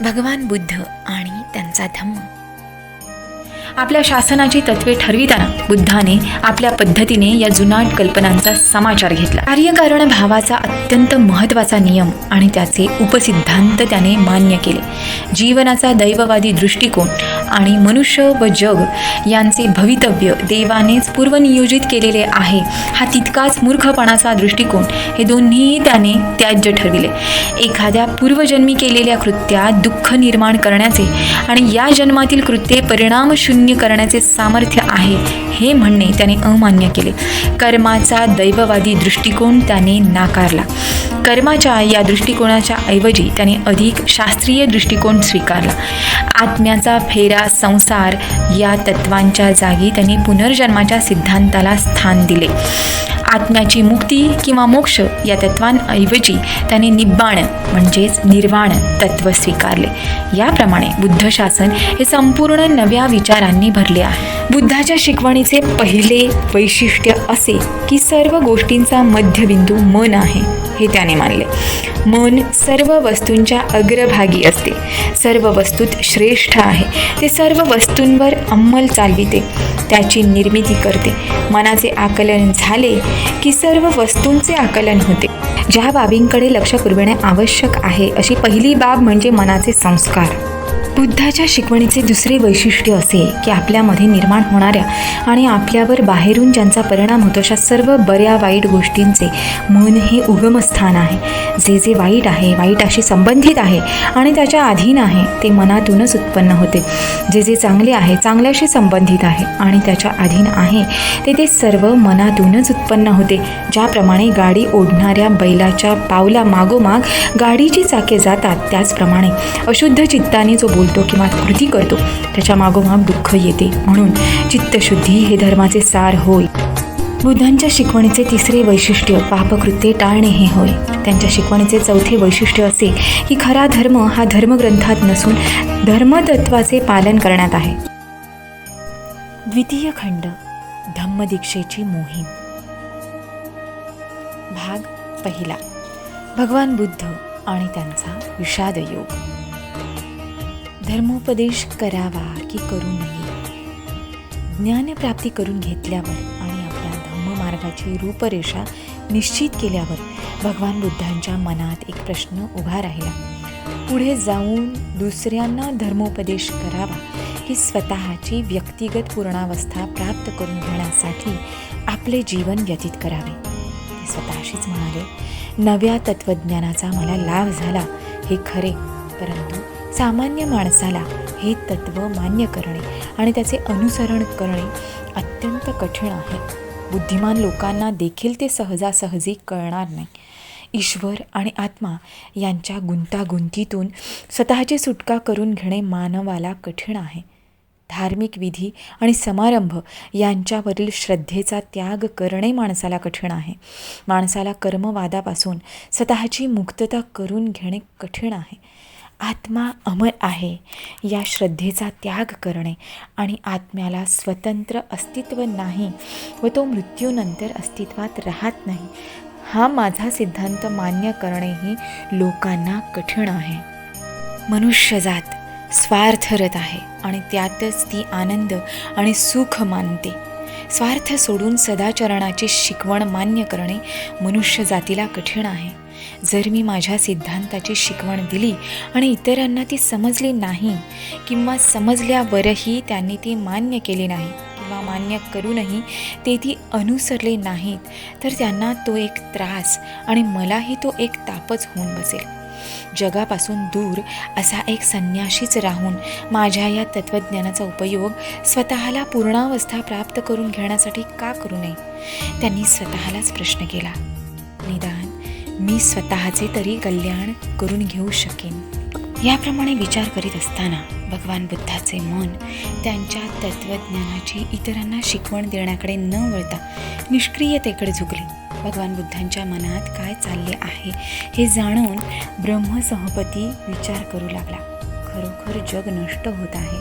भगवान बुद्ध आणि त्यांचा धम्म. आपल्या शासनाची तत्वे ठरविताना बुद्धाने आपल्या पद्धतीने या जुनाट कल्पनांचा समाचार घेतला. कार्यकारण भावाचा अत्यंत महत्त्वाचा नियम आणि त्याचे उपसिद्धांत त्याने मान्य केले. जीवनाचा दैववादी दृष्टिकोन आणि मनुष्य व जग यांचे भवितव्य देवानेच पूर्वनियोजित केलेले आहे हा तितकाच मूर्खपणाचा दृष्टिकोन हे दोन्हीही त्याने त्याज्य ठरविले. एखाद्या पूर्वजन्मी केलेल्या कृत्यात दुःख निर्माण करण्याचे आणि या जन्मातील कृत्ये परिणामशून्य करण्याचे सामर्थ्य आहे हे म्हणणे त्याने अमान्य केले. कर्माचा दैववादी दृष्टिकोन त्याने नाकारला. कर्माच्या या दृष्टिकोनाच्या ऐवजी त्याने अधिक शास्त्रीय दृष्टिकोन स्वीकारला. आत्म्याचा फेरा संसार या तत्वांच्या जागी त्यांनी पुनर्जन्माच्या सिद्धांताला स्थान दिले. आत्म्याची मुक्ती किंवा मोक्ष या तत्वांऐवजी त्याने निब्बाण म्हणजेच निर्वाण तत्व स्वीकारले. याप्रमाणे बुद्ध शासन हे संपूर्ण नव्या विचारांनी भरले आहे. बुद्धाच्या शिकवणीचे पहिले वैशिष्ट्य असे की सर्व गोष्टींचा मध्यबिंदू मन आहे हे त्याने मानले. मन सर्व वस्तूंच्या अग्रभागी असते. सर्व वस्तूत श्रेष्ठ आहे. ते सर्व वस्तूंवर अंमल चालविते. त्याची निर्मिती करते. मनाचे आकलन झाले की सर्व वस्तूंचे आकलन होते. ज्या बाबींकडे लक्ष पुरविणे आवश्यक आहे अशी पहिली बाब म्हणजे मनाचे संस्कार. बुद्धाच्या शिकवणीचे दुसरे वैशिष्ट्य असे की आपल्यामध्ये निर्माण होणाऱ्या आणि आपल्यावर बाहेरून ज्यांचा परिणाम होतो अशा सर्व बऱ्या वाईट गोष्टींचे मन हे उगमस्थान आहे. जे जे वाईट आहे वाईटाशी संबंधित आहे आणि त्याच्या अधीन आहे ते मनातूनच उत्पन्न होते. जे जे चांगले आहे चांगल्याशी संबंधित आहे आणि त्याच्या अधीन आहे ते ते सर्व मनातूनच उत्पन्न होते. ज्याप्रमाणे गाडी ओढणाऱ्या बैलाच्या पावला मागोमाग गाडीची चाके जातात त्याचप्रमाणे अशुद्ध चित्ताने जो बोलतो किंवा कृती करतो त्याच्या मागोमाग दुःख येते. म्हणून चित्तशुद्धी हे धर्माचे सार होय. बुद्धांच्या शिकवणीचे तिसरे वैशिष्ट्य पापकृत्ये टाळणे हे होय. त्यांच्या शिकवणीचे चौथे वैशिष्ट्य असे की खरा धर्म हा धर्मग्रंथात नसून धर्मतत्वाचे पालन करण्यात आहे. द्वितीय खंड धम्मदीक्षेची मोहीम. भाग पहिला. भगवान बुद्ध आणि त्यांचा विषाद योग धर्मोपदेश करावा की करू नये? ज्ञानप्राप्ती करून घेतल्यावर आणि आपल्या धम्ममार्गाची रूपरेषा निश्चित केल्यावर भगवान बुद्धांच्या मनात एक प्रश्न उभा राहिला. पुढे जाऊन दुसऱ्यांना धर्मोपदेश करावा की स्वतःची व्यक्तिगत पूर्णावस्था प्राप्त करून घेण्यासाठी आपले जीवन व्यतीत करावे. ते स्वतःशीच म्हणाले नव्या तत्त्वज्ञानाचा मला लाभ झाला हे खरे परंतु सामान्य माणसाला हे तत्त्व मान्य करणे आणि त्याचे अनुसरण करणे अत्यंत कठीण आहे. बुद्धिमान लोकांना देखील ते सहजासहजी कळणार नाही. ईश्वर आणि आत्मा यांच्या गुंतागुंतीतून स्वतःची सुटका करून घेणे मानवाला कठीण आहे. धार्मिक विधी आणि समारंभ यांच्यावरील श्रद्धेचा त्याग करणे माणसाला कठीण आहे. माणसाला कर्मवादापासून स्वतःची मुक्तता करून घेणे कठीण आहे. आत्मा अमर आहे. या श्रद्धेचा त्याग करणे आणि आत्म्याला स्वतंत्र अस्तित्व नाही व तो मृत्यूनंतर अस्तित्वात राहत नाही हा माझा सिद्धांत मान्य करणेही लोकांना कठीण आहे. मनुष्यजात स्वार्थरत आहे आणि त्यातच ती आनंद आणि सुख मानते. स्वार्थ सोडून सदाचरणाची शिकवण मान्य करणे मनुष्यजातीला कठीण आहे. जर मी माझ्या सिद्धांताची शिकवण दिली आणि इतरांना ती समजली नाही किंवा समजल्यावरही त्यांनी ती मान्य केली नाही किंवा मान्य करूनही ते ती अनुसरले नाहीत तर त्यांना तो एक त्रास आणि मलाही तो एक तापच होऊन बसेल. जगापासून दूर असा एक संन्याशीच राहून माझ्या या तत्त्वज्ञानाचा उपयोग स्वतःला पूर्णावस्था प्राप्त करून घेण्यासाठी का करू नये? त्यांनी स्वतःलाच प्रश्न केला. निदान मी स्वतःचे तरी कल्याण करून घेऊ शकेन. याप्रमाणे विचार करीत असताना भगवान बुद्धाचे मन त्यांच्या तत्त्वज्ञानाची इतरांना शिकवण देण्याकडे न वळता निष्क्रियतेकडे झुकले. भगवान बुद्धांच्या मनात काय चालले आहे हे जाणून ब्रह्मसहपती विचार करू लागला. खरोखर जग नष्ट होत आहे.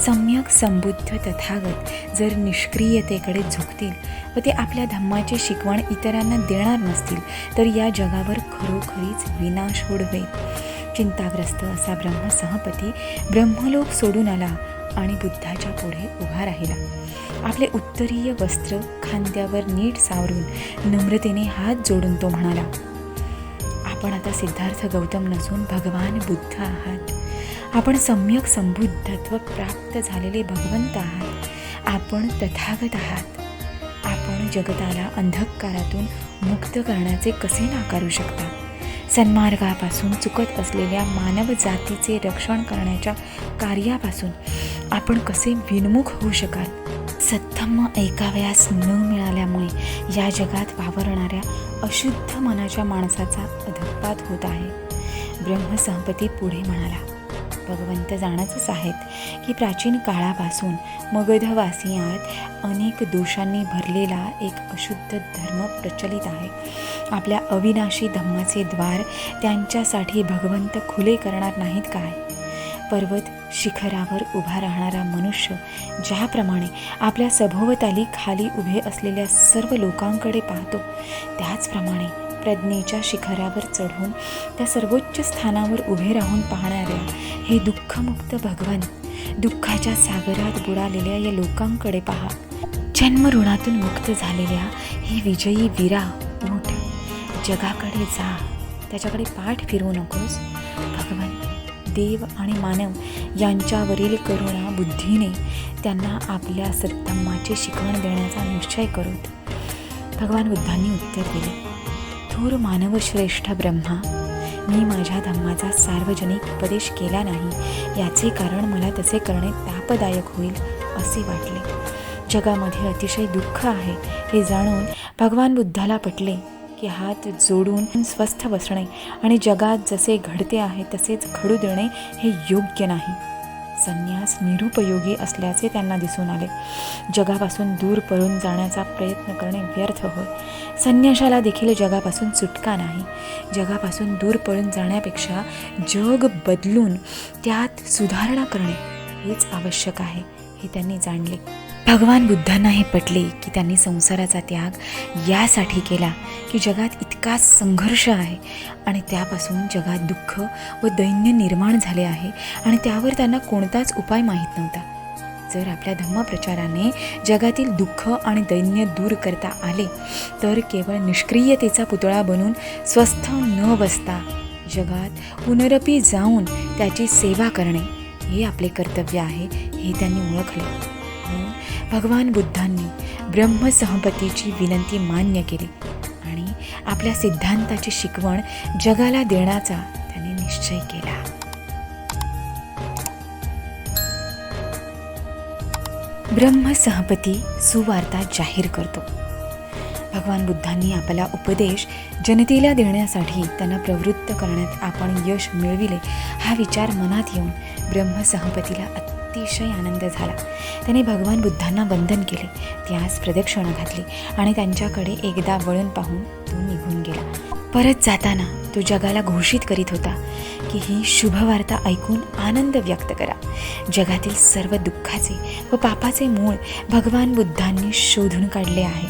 सम्यक संबुद्ध तथागत जर निष्क्रियतेकडे झुकतील व ते आपल्या धम्माची शिकवण इतरांना देणार नसतील तर या जगावर खरोखरीच विनाश होडवेल चिंताग्रस्त असा ब्रह्मसहपती ब्रह्मलोक सोडून आला आणि बुद्धाच्या पुढे उभा राहिला. आपले उत्तरीय वस्त्र खांद्यावर नीट सावरून नम्रतेने हात जोडून तो म्हणाला आपण आता सिद्धार्थ गौतम नसून भगवान बुद्ध आहात. आपण सम्यक संबुद्धत्व प्राप्त झालेले भगवंत आहात. आपण तथागत आहात. आपण जगताला अंधकारातून मुक्त करण्याचे कसे नाकारू शकता? सन्मार्गापासून चुकत असलेल्या मानव जातीचे रक्षण करण्याच्या कार्यापासून आपण कसे विनमुख होऊ शकाल? सत्थम्म ऐकावयास न मिळाल्यामुळे या जगात वावरणाऱ्या अशुद्ध मनाच्या माणसाचा अधपात होत आहे. ब्रह्मसंपती पुढे म्हणाला भगवंत जाणतच आहेत की प्राचीन काळापासून मगधवासियात अनेक दोषांनी भरलेला एक अशुद्ध धर्म प्रचलित आहे. आपल्या अविनाशी धम्माचे द्वार त्यांच्यासाठी भगवंत खुले करणार नाहीत काय? पर्वत शिखरावर उभा राहणारा मनुष्य ज्याप्रमाणे आपल्या सभोवताली खाली उभे असलेल्या सर्व लोकांकडे पाहतो त्याचप्रमाणे प्रज्ञेच्या शिखरावर चढून त्या सर्वोच्च स्थानावर उभे राहून पाहणाऱ्या हे दुःखमुक्त भगवान दुःखाच्या सागरात बुडालेल्या या लोकांकडे पहा. जन्मऋणातून मुक्त झालेल्या ही विजयी वीरा उठ जगाकडे जा त्याच्याकडे पाठ फिरवू नकोस देव आणि मानव यांच्यावरील करुणा बुद्धीने त्यांना आपल्या सत्तम्माची शिकवण देण्याचा निश्चय करत. भगवान बुद्धांनी उत्तर दिले थोर मानवश्रेष्ठ ब्रह्मा मी माझ्या धम्माचा सार्वजनिक उपदेश केला नाही याचे कारण मला तसे करणे तापदायक होईल असे वाटले. जगामध्ये अतिशय दुःख आहे हे जाणून भगवान बुद्धाला पटले. की हात जोडून स्वस्थ बसणे आणि जगात जसे घडते आहे तसेच घडू देणे हे योग्य नाही. संन्यास निरुपयोगी असल्याचे त्यांना दिसून आले. जगापासून दूर पळून जाण्याचा प्रयत्न करणे व्यर्थ होय. संन्याशाला देखील जगापासून सुटका नाही. जगापासून दूर पळून जाण्यापेक्षा जग बदलून त्यात सुधारणा करणे हेच आवश्यक आहे हे त्यांनी जाणले. भगवान बुद्धांना हे पटले की त्यांनी संसाराचा त्याग यासाठी केला की जगात इतका संघर्ष आहे आणि त्यापासून जगात दुःख व दैन्य निर्माण झाले आहे आणि त्यावर त्यांना कोणताच उपाय माहीत नव्हता. जर आपल्या धम्मप्रचाराने जगातील दुःख आणि दैन्य दूर करता आले तर केवळ निष्क्रियतेचा पुतळा बनून स्वस्थ न बसता जगात पुनरपी जाऊन त्याची सेवा करणे हे आपले कर्तव्य आहे हे त्यांनी ओळखले. भगवान बुद्धांनी ब्रह्मसहपतीची विनंती मान्य केली आणि आपल्या सिद्धांताची शिकवण जगाला देण्याचा त्यांनी निश्चय केला. ब्रह्मसहपती सुवार्ता जाहीर करतो. भगवान बुद्धांनी आपला उपदेश जनतेला देण्यासाठी त्यांना प्रवृत्त करण्यात आपण यश मिळविले हा विचार मनात येऊन ब्रह्मसहपतीला अतिशय आनंद झाला. त्याने भगवान बुद्धांना वंदन केले. त्यास प्रदक्षिणा घातली आणि त्यांच्याकडे एकदा वळून पाहून तो निघून गेला. परत जाताना तो जगाला घोषित करीत होता की ही शुभवार्ता ऐकून आनंद व्यक्त करा. जगातील सर्व दुःखाचे व पापाचे मूळ भगवान बुद्धांनी शोधून काढले आहे.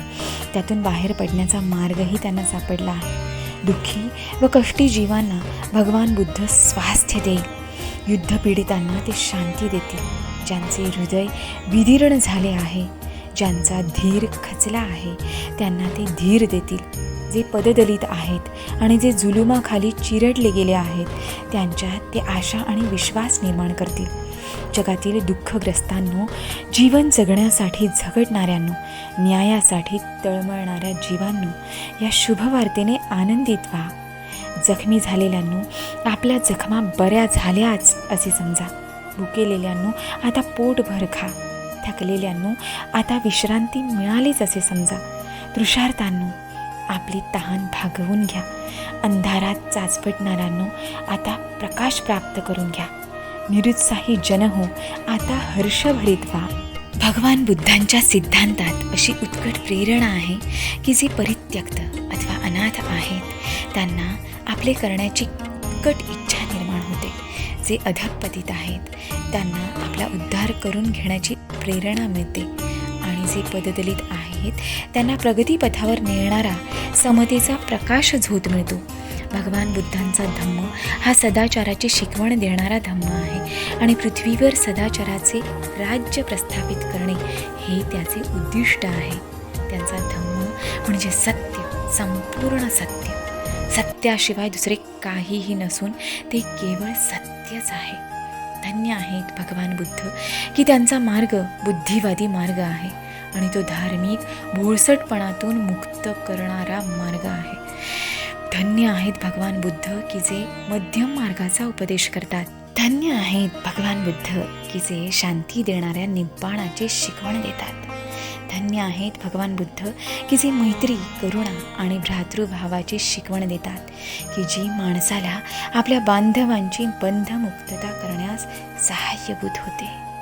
त्यातून बाहेर पडण्याचा मार्गही त्यांना सापडला आहे. दुःखी व कष्टी जीवांना भगवान बुद्ध स्वास्थ्य देईल. युद्धपीडितांना ते शांती देतील ज्यांचे हृदय विदीर्ण झाले आहे ज्यांचा धीर खचला आहे त्यांना ते धीर देतील. जे पददलित आहेत आणि जे जुलुमाखाली चिरडले गेले आहेत त्यांच्यात ते आशा आणि विश्वास निर्माण करतील. जगातील दुःखग्रस्तांनो जीवन जगण्यासाठी झगडणाऱ्यांनो न्यायासाठी तळमळणाऱ्या जीवांनो या शुभवार्तेने आनंदित व्हा. जखमी झालेल्यांनो आपल्या जखमा बऱ्या झाल्याच असे समजा. भुकेलेल्यांनो आता पोटभर खा. थकलेल्यांनो आता विश्रांती मिळालीच असे समजा. तृषार्थांनो आपली तहान भागवून घ्या. अंधारात चाचपटणाऱ्यांनो आता प्रकाश प्राप्त करून घ्या. निरुत्साही जन हो आता हर्षभरित व्हा. भगवान बुद्धांच्या सिद्धांतात अशी उत्कट प्रेरणा आहे की जे परित्यक्त अथवा अनाथ आहेत. त्यांना आपले करण्याची कट इच्छा निर्माण होते. जे अधपतित आहेत त्यांना आपला उद्धार करून घेण्याची प्रेरणा मिळते. आणि जे पददलित आहेत त्यांना प्रगतीपथावर नेणारा समतेचा प्रकाश झोत मिळतो. भगवान बुद्धांचा धम्म हा सदाचाराची शिकवण देणारा धम्म आहे आणि पृथ्वीवर सदाचाराचे राज्य प्रस्थापित करणे हे त्याचे उद्दिष्ट आहे. त्यांचा धम्म म्हणजे सत्य संपूर्ण सत्य. सत्याशिवाय दुसरे काहीही नसून ते केवळ सत्यच आहे. धन्य आहेत भगवान बुद्ध की त्यांचा मार्ग बुद्धिवादी मार्ग आहे आणि तो धार्मिक भोळसटपणातून मुक्त करणारा मार्ग आहे. धन्य आहेत भगवान बुद्ध की जे मध्यम मार्गाचा उपदेश करतात. धन्य आहेत भगवान बुद्ध की जे शांती देणाऱ्या निब्बाणाची शिकवण देतात. धन्य आहेत भगवान बुद्ध की जे मैत्री करुणा आणि भ्रातृभावाची शिकवण देतात की जी माणसाला आपल्या बांधवांची बंधमुक्तता करण्यास सहाय्यभूत होते.